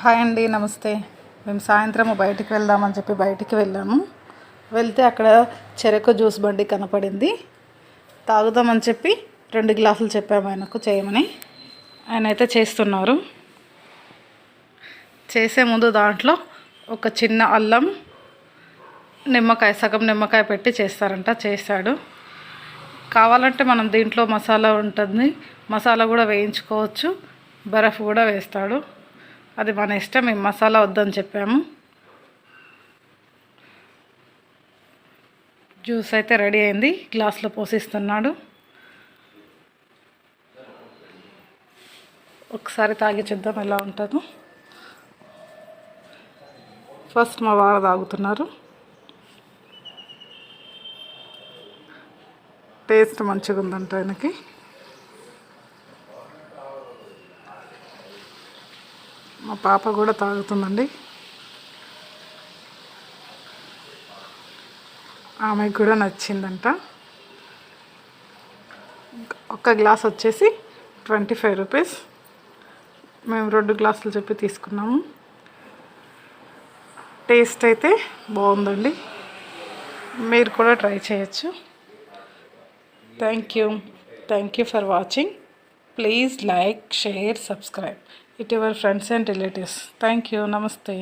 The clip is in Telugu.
హాయ్ అండి నమస్తే. మేము సాయంత్రం బయటికి వెళ్దామని చెప్పి బయటికి వెళ్ళాము. వెళ్తే అక్కడ చెరకు జ్యూస్ బండి కనపడింది. తాగుదామని చెప్పి రెండు గ్లాసులు చెప్పాము ఆయనకు చేయమని. ఆయన అయితే చేస్తున్నారు. చేసే ముందు దాంట్లో ఒక చిన్న అల్లం నిమ్మకాయ సగం నిమ్మకాయ పెట్టి చేస్తారంట చేశాడు. కావాలంటే మనం దీంట్లో మసాలా ఉంటుంది. మసాలా కూడా వేయించుకోవచ్చు. బరఫ్ కూడా వేస్తాడు. అది మన ఇష్టం మేము మసాలా వద్దని చెప్పాము. జ్యూస్ అయితే రెడీ అయింది గ్లాస్లో పోసిస్తున్నాడు. ఒకసారి తాగి చూద్దాం ఎలా ఉంటుందో. ఫస్ట్ మా వారు తాగుతున్నారు. టేస్ట్ మంచిగా ఉందంట ఆయనకి. మా పాప కూడా తాగుతుందండి. ఆమెకు కూడా నచ్చిందంట. ఒక్క గ్లాస్ వచ్చేసి ట్వంటీ ఫైవ్ రూపీస్. మేము రెండు గ్లాసులు చెప్పి తీసుకున్నాము. టేస్ట్ అయితే బాగుందండి. మీరు కూడా ట్రై చేయొచ్చు. Thank you. Thank you for watching. please like share subscribe it your friends and relatives thank you నమస్తే